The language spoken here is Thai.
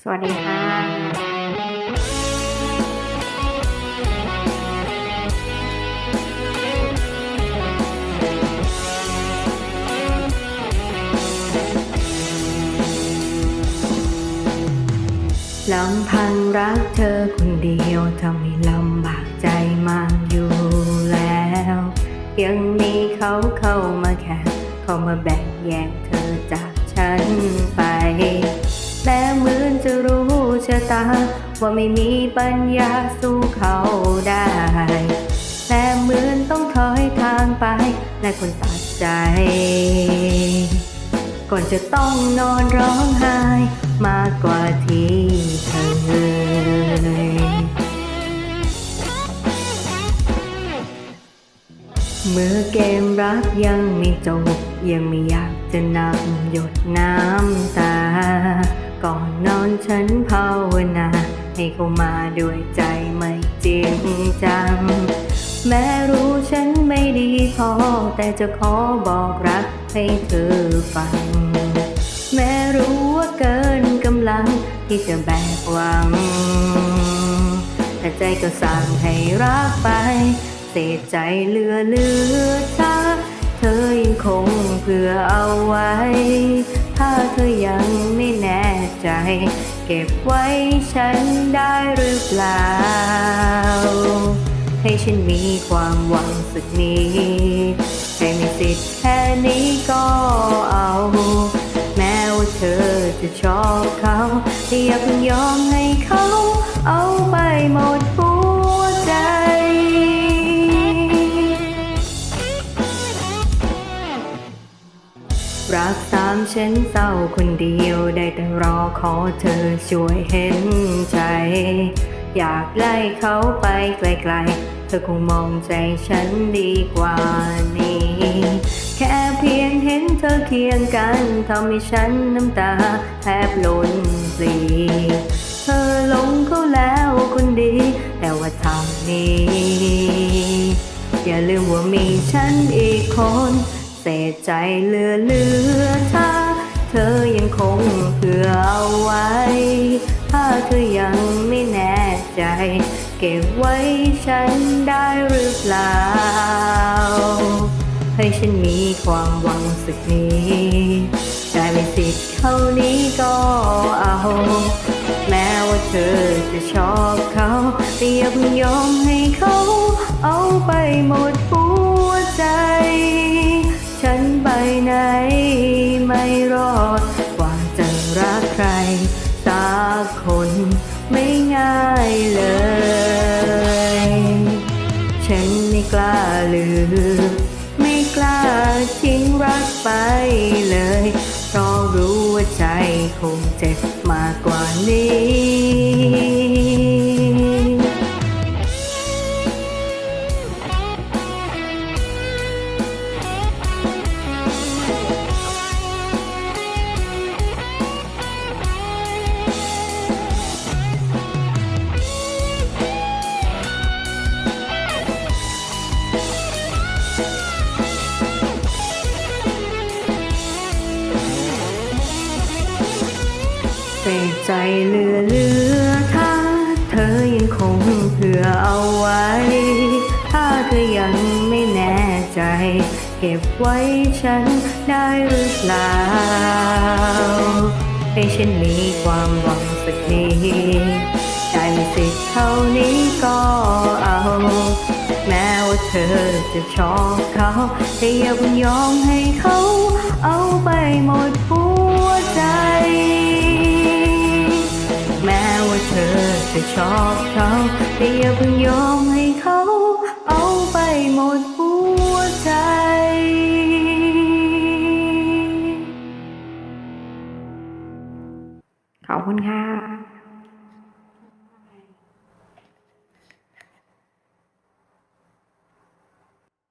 สวัสดีค่ะลำพังรักเธอคนเดียวทำให้ลำบากใจมากอยู่แล้ว ยังมีเขาเข้ามาแค่เข้ามาแบ่งแยกเธอจาก ฉันไป แม้เหมือนจะรู้ชะตา ว่าไม่มีปัญญาสู้เขาได้แต่เหมือนต้องถอยทางไปและคนตัดใจ ก่อนจะต้องนอนร้องไห้มากกว่าที่เคย เมื่อเกมรักยังไม่จบ ยังไม่อยากจะนำหยดน้ำตา ก่อนนอนฉันภาวนา ให้เขามาด้วยใจไม่จริงจัง แม้รู้ฉันไม่ดีพอ แต่จะขอบอกรักให้เธอฟัง แม้รู้ว่าเกินกำลังที่จะแบกหวัง แต่ใจก็สั่งให้รักไป เศษใจเหลือเลือถ้าเธอยังคงเพื่อเอาไว้ ถ้าเธอยังไม่แน่ใจ เก็บไว้ฉันได้หรือเปล่า ให้ฉันมีความหวังสักนิดให้มีสิทธิ์แค่นี้ก็เอา แม้ว่าเธอจะชอบเขาแต่อย่าเพิ่งยอมให้เขาเอาไปหมด รักสามฉันเศร้าคนเดียวได้แต่รอขอเธอช่วยเห็นใจ อยากไล่เขาไปไกลๆ เธอคงมองใจฉันดีกว่านี้ แค่เพียงเห็นเธอเคียงกันทำให้ฉันน้ำตาแทบล้นปลีเธอหลงเขาแล้วคนดี แต่ว่าทางนี้ อย่าลืมว่ามีฉันอีกคน เศษใจเหลือเหลือถ้าเธอยังคงเผื่อเอาไว้ ถ้าเธอยังไม่แน่ใจ เก็บไว้ฉันได้หรือเปล่า ให้ฉันมีความหวังสักนิดได้ไม่สิทธิ์เท่านี้ก็เอา แม้ว่าเธอจะชอบเขาแต่อย่าเพิ่งยอมให้เขาเอาไปหมด ได้เลย ฉันไม่กล้าลืม ไม่กล้าทิ้งรักไปเลย เพราะรู้ว่าใจคงเจ็บมากกว่านี้ ใจเหลือเหลือถ้าเธอยังคงเผื่อเอาไว้ ถ้าเธอยังไม่แน่ใจ เก็บไว้ฉันได้หรือเปล่า ให้ฉันมีความหวังสักนิดได้มีสิเท่านี้ก็เอา แม้ว่าเธอจะชอบเขา แต่อย่าเพิ่งยอมให้เขาเอาไปหมดหัว ชอบเขาแต่อย่าเพิ่งยอมให้เขาเอาไปหมดหัวใจขอบคุณค่ะ